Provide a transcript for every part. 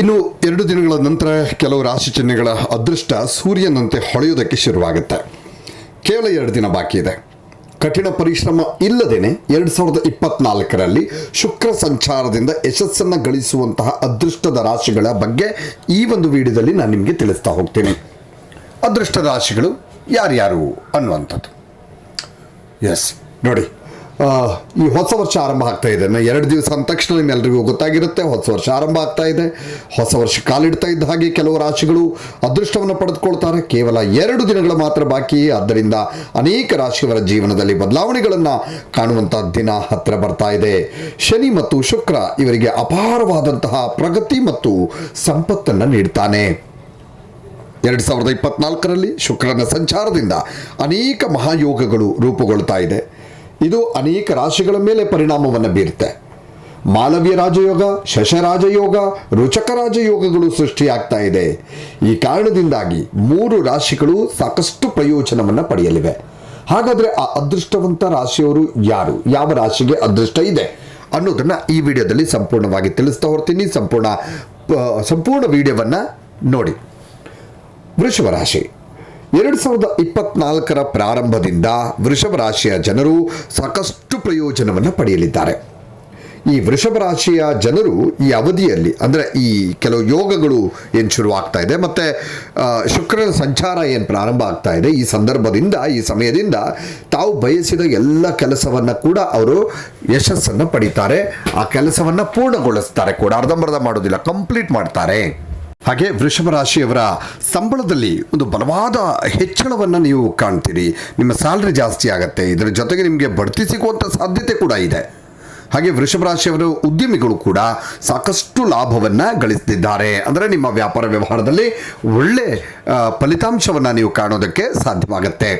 ಇನ್ನು ಎರಡು ದಿನಗಳ ನಂತರ ಕೆಲವು ರಾಶಿ ಚಿಹ್ನೆಗಳ ಅದೃಷ್ಟ ಸೂರ್ಯನಂತೆ ಹೊಳೆಯುವುದಕ್ಕೆ ಶುರುವಾಗುತ್ತೆ. ಕೇವಲ ಎರಡು ದಿನ ಬಾಕಿ ಇದೆ. ಕಠಿಣ ಪರಿಶ್ರಮ ಇಲ್ಲದೇನೆ ಎರಡು ಸಾವಿರದ ಇಪ್ಪತ್ನಾಲ್ಕರಲ್ಲಿ ಶುಕ್ರ ಸಂಚಾರದಿಂದ ಯಶಸ್ಸನ್ನು ಗಳಿಸುವಂತಹ ಅದೃಷ್ಟದ ರಾಶಿಗಳ ಬಗ್ಗೆ ಈ ಒಂದು ವಿಡಿಯೋದಲ್ಲಿ ನಾನು ನಿಮಗೆ ತಿಳಿಸ್ತಾ ಹೋಗ್ತೀನಿ. ಅದೃಷ್ಟದ ರಾಶಿಗಳು ಯಾರ್ಯಾರು ಅನ್ನುವಂಥದ್ದು. ಎಸ್ ನೋಡಿ. ಈ ಹೊಸ ವರ್ಷ ಆರಂಭ ಆಗ್ತಾ ಇದೆ. ನಾ ಎರಡು ದಿವಸ ಅಂದ ತಕ್ಷಣ ನಿಮ್ಮೆಲ್ಲರಿಗೂ ಗೊತ್ತಾಗಿರುತ್ತೆ. ಹೊಸ ವರ್ಷ ಆರಂಭ ಆಗ್ತಾ ಇದೆ. ಹೊಸ ವರ್ಷ ಕಾಲಿಡ್ತಾ ಇದ್ದ ಹಾಗೆ ಕೆಲವು ರಾಶಿಗಳು ಅದೃಷ್ಟವನ್ನು ಪಡೆದುಕೊಳ್ತಾರೆ. ಕೇವಲ ಎರಡು ದಿನಗಳ ಮಾತ್ರ ಬಾಕಿ. ಆದ್ದರಿಂದ ಅನೇಕ ರಾಶಿಯವರ ಜೀವನದಲ್ಲಿ ಬದಲಾವಣೆಗಳನ್ನು ಕಾಣುವಂಥ ದಿನ ಹತ್ತಿರ ಬರ್ತಾ ಇದೆ. ಶನಿ ಮತ್ತು ಶುಕ್ರ ಇವರಿಗೆ ಅಪಾರವಾದಂತಹ ಪ್ರಗತಿ ಮತ್ತು ಸಂಪತ್ತನ್ನು ನೀಡ್ತಾನೆ. ಎರಡು ಸಾವಿರದ ಇಪ್ಪತ್ನಾಲ್ಕರಲ್ಲಿ ಶುಕ್ರನ ಸಂಚಾರದಿಂದ ಅನೇಕ ಮಹಾಯೋಗಗಳು ರೂಪುಗೊಳ್ತಾ ಇದೆ. ಇದು ಅನೇಕ ರಾಶಿಗಳ ಮೇಲೆ ಪರಿಣಾಮವನ್ನು ಬೀರುತ್ತೆ. ಮಾಲವ್ಯ ರಾಜಯೋಗ, ಶಶರಾಜಯೋಗ, ರುಚಕ ರಾಜಯೋಗಗಳು ಸೃಷ್ಟಿಯಾಗ್ತಾ ಇದೆ. ಈ ಕಾರಣದಿಂದಾಗಿ ಮೂರು ರಾಶಿಗಳು ಸಾಕಷ್ಟು ಪ್ರಯೋಜನವನ್ನು ಪಡೆಯಲಿವೆ. ಹಾಗಾದರೆ ಆ ಅದೃಷ್ಟವಂತ ರಾಶಿಯವರು ಯಾರು? ಯಾವ ರಾಶಿಗೆ ಅದೃಷ್ಟ ಇದೆ? ಅನ್ನೋದನ್ನು ಈ ವಿಡಿಯೋದಲ್ಲಿ ಸಂಪೂರ್ಣವಾಗಿ ತಿಳಿಸ್ತಾ ಹೊರ್ತೀನಿ ಸಂಪೂರ್ಣ ಸಂಪೂರ್ಣ ವಿಡಿಯೋವನ್ನು ನೋಡಿ. ವೃಷಭ ರಾಶಿ. ಎರಡು ಸಾವಿರದ ಇಪ್ಪತ್ನಾಲ್ಕರ ಪ್ರಾರಂಭದಿಂದ ವೃಷಭ ರಾಶಿಯ ಜನರು ಸಾಕಷ್ಟು ಪ್ರಯೋಜನವನ್ನು ಪಡೆಯಲಿದ್ದಾರೆ. ಈ ವೃಷಭ ರಾಶಿಯ ಜನರು ಈ ಅವಧಿಯಲ್ಲಿ, ಅಂದರೆ ಈ ಕೆಲವು ಯೋಗಗಳು ಏನು ಶುರುವಾಗ್ತಾ ಇದೆ, ಮತ್ತು ಶುಕ್ರನ ಸಂಚಾರ ಏನು ಪ್ರಾರಂಭ ಆಗ್ತಾ ಇದೆ, ಈ ಸಂದರ್ಭದಿಂದ, ಈ ಸಮಯದಿಂದ ತಾವು ಬಯಸಿದ ಎಲ್ಲ ಕೆಲಸವನ್ನು ಕೂಡ ಅವರು ಯಶಸ್ಸನ್ನು ಪಡಿತಾರೆ. ಆ ಕೆಲಸವನ್ನು ಪೂರ್ಣಗೊಳಿಸ್ತಾರೆ ಕೂಡ. ಅರ್ಧಂಬರ್ಧ ಮಾಡೋದಿಲ್ಲ, ಕಂಪ್ಲೀಟ್ ಮಾಡ್ತಾರೆ. ಹಾಗೆ ವೃಷಭ ರಾಶಿಯವರ ಸಂಬಳದಲ್ಲಿ ಒಂದು ಬಲವಾದ ಹೆಚ್ಚಳವನ್ನು ನೀವು ಕಾಣ್ತೀರಿ. ನಿಮ್ಮ ಸ್ಯಾಲ್ರಿ ಜಾಸ್ತಿ ಆಗುತ್ತೆ. ಇದರ ಜೊತೆಗೆ ನಿಮಗೆ ಬಡ್ತಿ ಸಿಗುವಂಥ ಸಾಧ್ಯತೆ ಕೂಡ ಇದೆ. ಹಾಗೆ ವೃಷಭ ರಾಶಿಯವರು ಉದ್ಯಮಿಗಳು ಕೂಡ ಸಾಕಷ್ಟು ಲಾಭವನ್ನು ಗಳಿಸ್ತಿದ್ದಾರೆ. ಅಂದರೆ ನಿಮ್ಮ ವ್ಯಾಪಾರ ವ್ಯವಹಾರದಲ್ಲಿ ಒಳ್ಳೆ ಫಲಿತಾಂಶವನ್ನು ನೀವು ಕಾಣೋದಕ್ಕೆ ಸಾಧ್ಯವಾಗುತ್ತೆ.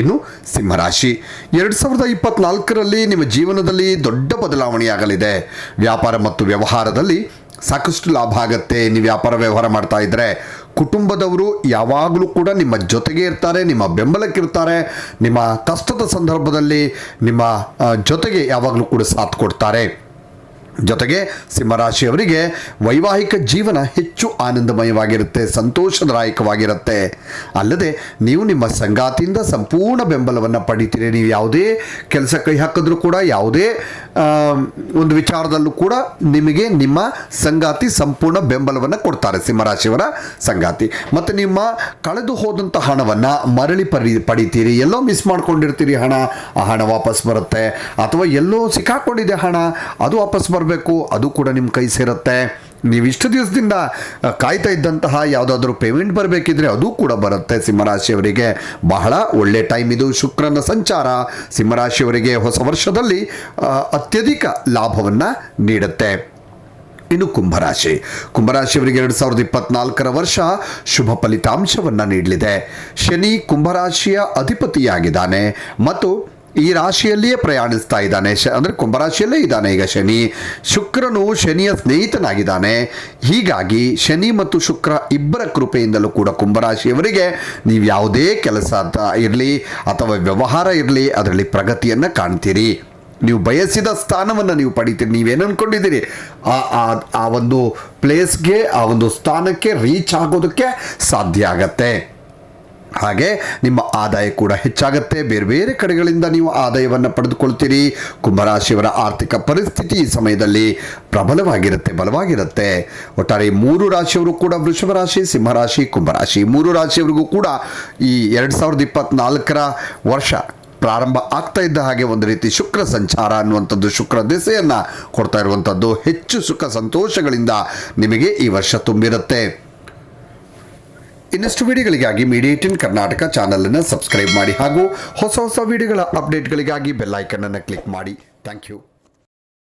ಇನ್ನು ಸಿಂಹರಾಶಿ ಎರಡು ಸಾವಿರದ ಇಪ್ಪತ್ನಾಲ್ಕರಲ್ಲಿ ನಿಮ್ಮ ಜೀವನದಲ್ಲಿ ದೊಡ್ಡ ಬದಲಾವಣೆಯಾಗಲಿದೆ. ವ್ಯಾಪಾರ ಮತ್ತು ವ್ಯವಹಾರದಲ್ಲಿ ಸಾಕಷ್ಟು ಲಾಭ ಆಗುತ್ತೆ. ನೀವು ವ್ಯಾಪಾರ ವ್ಯವಹಾರ ಮಾಡ್ತಾ ಇದ್ದರೆ ಕುಟುಂಬದವರು ಯಾವಾಗಲೂ ಕೂಡ ನಿಮ್ಮ ಜೊತೆಗೆ ಇರ್ತಾರೆ, ನಿಮ್ಮ ಬೆಂಬಲಕ್ಕಿರ್ತಾರೆ, ನಿಮ್ಮ ಕಷ್ಟದ ಸಂದರ್ಭದಲ್ಲಿ ನಿಮ್ಮ ಜೊತೆಗೆ ಯಾವಾಗಲೂ ಕೂಡ ಸಾಥ್ ಕೊಡ್ತಾರೆ. ಜೊತೆಗೆ ಸಿಂಹರಾಶಿಯವರಿಗೆ ವೈವಾಹಿಕ ಜೀವನ ಹೆಚ್ಚು ಆನಂದಮಯವಾಗಿರುತ್ತೆ, ಸಂತೋಷದಾಯಕವಾಗಿರುತ್ತೆ. ಅಲ್ಲದೆ ನೀವು ನಿಮ್ಮ ಸಂಗಾತಿಯಿಂದ ಸಂಪೂರ್ಣ ಬೆಂಬಲವನ್ನು ಪಡಿತೀರಿ. ನೀವು ಯಾವುದೇ ಕೆಲಸ ಕೈ ಹಾಕಿದ್ರೂ ಕೂಡ, ಯಾವುದೇ ಒಂದು ವಿಚಾರದಲ್ಲೂ ಕೂಡ ನಿಮಗೆ ನಿಮ್ಮ ಸಂಗಾತಿ ಸಂಪೂರ್ಣ ಬೆಂಬಲವನ್ನು ಕೊಡ್ತಾರೆ ಸಿಂಹರಾಶಿಯವರ ಸಂಗಾತಿ. ಮತ್ತು ನಿಮ್ಮ ಕಳೆದು ಹೋದಂಥ ಹಣವನ್ನು ಮರಳಿ ಪರಿ, ಪಡಿತೀರಿ. ಎಲ್ಲೋ ಮಿಸ್ ಮಾಡ್ಕೊಂಡಿರ್ತೀರಿ ಹಣ. ಆ ಹಣ ವಾಪಸ್ ಬರುತ್ತೆ. ಅಥವಾ ಎಲ್ಲೋ ಸಿಕ್ಕಾಕೊಂಡಿದೆ ಹಣ. ಅದು ವಾಪಸ್ ಬರಬೇಕು ಅದು ಕೂಡ ನಿಮ್ಮ ಕೈ ಸೇರುತ್ತೆ. ನೀವು ಇಷ್ಟು ದಿವಸದಿಂದ ಕಾಯ್ತಾ ಇದ್ದಂತಹ ಯಾವುದಾದ್ರೂ ಪೇಮೆಂಟ್ ಬರಬೇಕಿದ್ರೆ ಅದು ಕೂಡ ಬರುತ್ತೆ ಸಿಂಹರಾಶಿಯವರಿಗೆ. ಬಹಳ ಒಳ್ಳೆ ಟೈಮ್ ಇದು. ಶುಕ್ರನ ಸಂಚಾರ ಸಿಂಹರಾಶಿಯವರಿಗೆ ಹೊಸ ವರ್ಷದಲ್ಲಿ ಅತ್ಯಧಿಕ ಲಾಭವನ್ನು ನೀಡುತ್ತೆ. ಇನ್ನು ಕುಂಭರಾಶಿ. ಕುಂಭರಾಶಿಯವರಿಗೆ ಎರಡು ಸಾವಿರದ ಇಪ್ಪತ್ನಾಲ್ಕರ ವರ್ಷ ಶುಭ ಫಲಿತಾಂಶವನ್ನು ನೀಡಲಿದೆ. ಶನಿ ಕುಂಭರಾಶಿಯ ಅಧಿಪತಿಯಾಗಿದ್ದಾನೆ. ಮತ್ತು ಈ ರಾಶಿಯಲ್ಲಿಯೇ ಪ್ರಯಾಣಿಸ್ತಾ ಇದ್ದಾನೆ. ಶ ಅಂದರೆ ಕುಂಭರಾಶಿಯಲ್ಲೇ ಇದ್ದಾನೆ ಈಗ ಶನಿ. ಶುಕ್ರನು ಶನಿಯ ಸ್ನೇಹಿತನಾಗಿದ್ದಾನೆ. ಹೀಗಾಗಿ ಶನಿ ಮತ್ತು ಶುಕ್ರ ಇಬ್ಬರ ಕೃಪೆಯಿಂದಲೂ ಕೂಡ ಕುಂಭರಾಶಿಯವರಿಗೆ ನೀವು ಯಾವುದೇ ಕೆಲಸ ಇರಲಿ ಅಥವಾ ವ್ಯವಹಾರ ಇರಲಿ, ಅದರಲ್ಲಿ ಪ್ರಗತಿಯನ್ನು ಕಾಣ್ತೀರಿ. ನೀವು ಬಯಸಿದ ಸ್ಥಾನವನ್ನು ನೀವು ಪಡಿತೀರಿ. ನೀವೇನು ಅನ್ಕೊಂಡಿದ್ದೀರಿ? ಆ, ಆ- ಆ ಒಂದು ಪ್ಲೇಸ್ಗೆ ಆ ಒಂದು ಸ್ಥಾನಕ್ಕೆ ರೀಚ್ ಆಗೋದಕ್ಕೆ ಸಾಧ್ಯ ಆಗತ್ತೆ. ಹಾಗೆ ನಿಮ್ಮ ಆದಾಯ ಕೂಡ ಹೆಚ್ಚಾಗುತ್ತೆ. ಬೇರೆ ಬೇರೆ ಕಡೆಗಳಿಂದ ನೀವು ಆದಾಯವನ್ನು ಪಡೆದುಕೊಳ್ತೀರಿ. ಕುಂಭರಾಶಿಯವರ ಆರ್ಥಿಕ ಪರಿಸ್ಥಿತಿ ಈ ಸಮಯದಲ್ಲಿ ಪ್ರಬಲವಾಗಿರುತ್ತೆ, ಬಲವಾಗಿರುತ್ತೆ. ಒಟ್ಟಾರೆ ಮೂರು ರಾಶಿಯವರು ಕೂಡ ವೃಷಭ ರಾಶಿ ಸಿಂಹರಾಶಿ ಕುಂಭರಾಶಿ ಮೂರು ರಾಶಿಯವರಿಗೂ ಕೂಡ ಈ ಎರಡು ಸಾವಿರದ ಇಪ್ಪತ್ತ್ನಾಲ್ಕರ ವರ್ಷ ಪ್ರಾರಂಭ ಆಗ್ತಾ ಇದ್ದ ಹಾಗೆ ಒಂದು ರೀತಿ ಶುಕ್ರ ಸಂಚಾರ ಅನ್ನುವಂಥದ್ದು ಶುಕ್ರ ದಿಸೆಯನ್ನು ಕೊಡ್ತಾ ಇರುವಂಥದ್ದು. ಹೆಚ್ಚು ಸುಖ ಸಂತೋಷಗಳಿಂದ ನಿಮಗೆ ಈ ವರ್ಷ ತುಂಬಿರುತ್ತೆ. ಇನ್ನಷ್ಟು ವಿಡಿಯೋಗಳಿಗಾಗಿ ಮೀಡಿಯೇಟಿನ್ ಕರ್ನಾಟಕ ಚಾನಲನ್ನು ಸಬ್ಸ್ಕ್ರೈಬ್ ಮಾಡಿ ಹಾಗೂ ಹೊಸ ಹೊಸ ವಿಡಿಯೋಗಳ ಅಪ್ಡೇಟ್ಗಳಿಗಾಗಿ ಬೆಲ್ಲೈಕನನ್ನು ಕ್ಲಿಕ್ ಮಾಡಿ. Thank you.